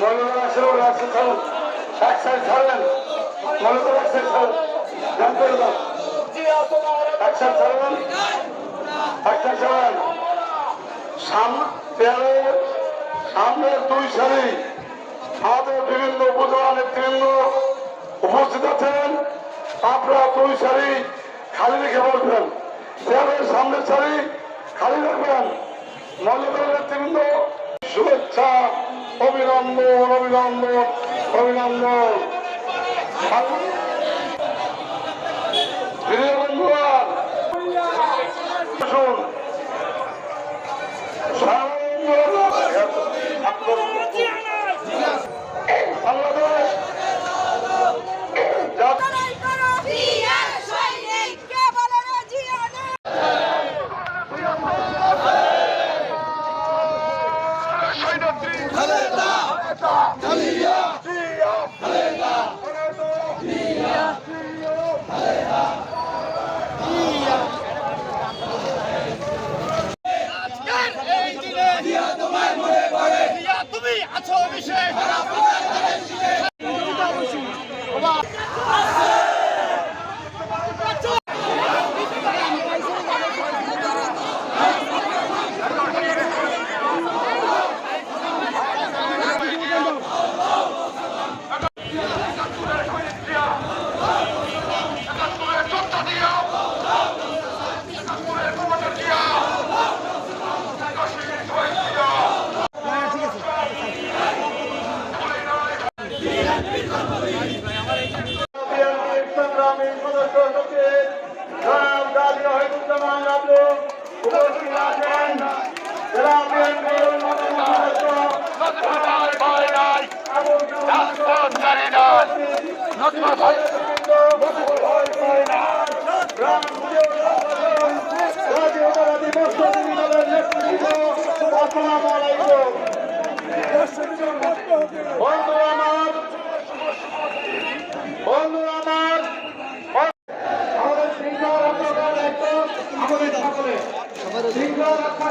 মনোনয়ন আসলে রাখছে ছাড়ুন ষাট সাইড ছাড়লেন মনোনয়ন রাখছে ছাড়ুন জান করে দাও এক সাইড ছাড়লেন এক সাইড ছাড়লেন সামনের দুই সারি আমাদের বিভিন্ন উপজেলা নেতৃবৃন্দ উপস্থিত আছেন আপনারা দুই সারি খালি রেখে বসবেন দেয়ালের সামনের সারি খালি রাখবেন মল্লিকের নেতৃবৃন্দ শুভেচ্ছা অভিনন্দন অভিনন্দন অভিনন্দন প্রিয় বন্ধুরা আছো অভিষেক বিএনপির শৃঙ্খলা রক্ষা